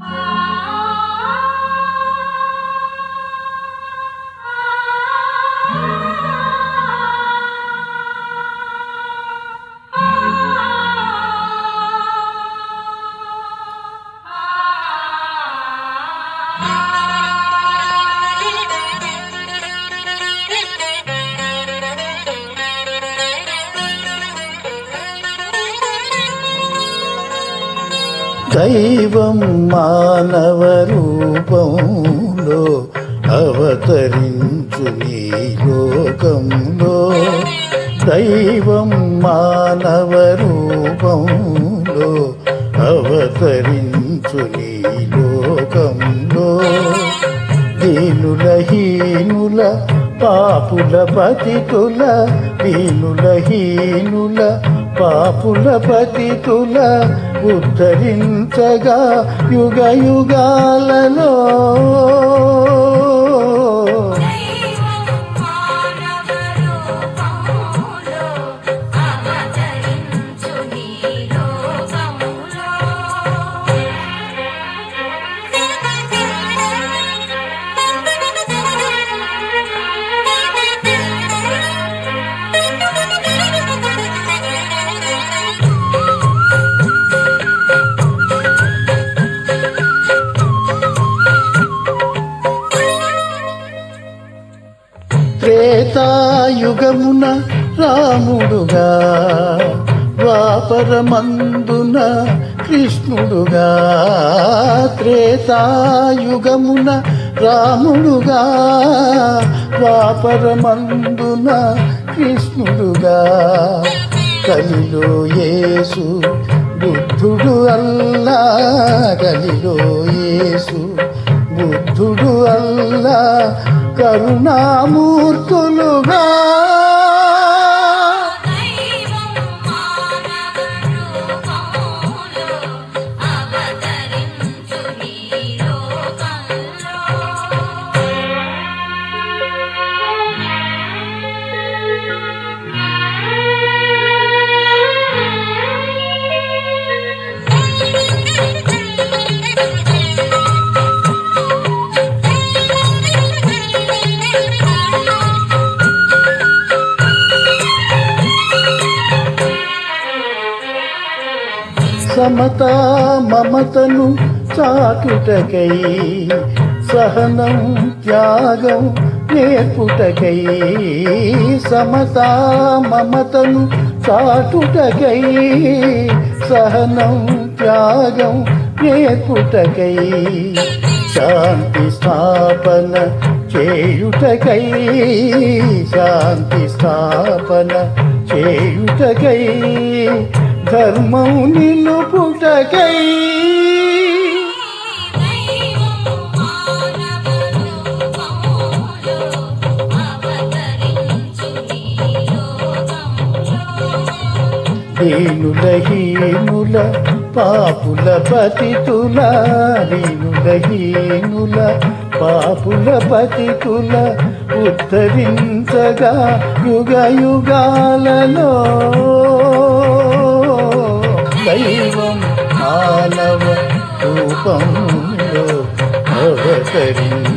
Ah. దైవం మానవ రూపంలో అవతరించు నీ లోకంలో. దైవం మానవ రూపంలో అవతరించు నీ లోకంలో. దీనుల హీనుల పాపుల పతితుల దీనుల హీనుల పాపుల పతితుల ఉద్ధరించగా యుగ యుగాలలో. త్రేతాయుగమున రాముడుగా ద్వాపరమందున కృష్ణుడుగా త్రేతాయుగమున రాముడుగా ద్వాపరమందున కృష్ణుడుగా. కలిలో యేసు బుద్ధుడు అల్లా కలిలో యేసు బుద్ధుడు అల్లా కరుణామూర్తులుగా సమత మమతను చాటుటకై సహనం త్యాగం నేర్పుటకై సమత మమతను చాటుటకై సహనం త్యాగం నేర్పుటకై శాంతి స్థాపన చేయుటకై శాంతి స్థాపన చేయుటకై ధర్మం నిలుపుటకై దీనుల హీనుల పాపుల పతితుల దీనుల హీనుల పాపుల పతితుల ఉద్ధరించగా యుగ యుగాలలో దైవం మానవ రూపంలో అవతరించు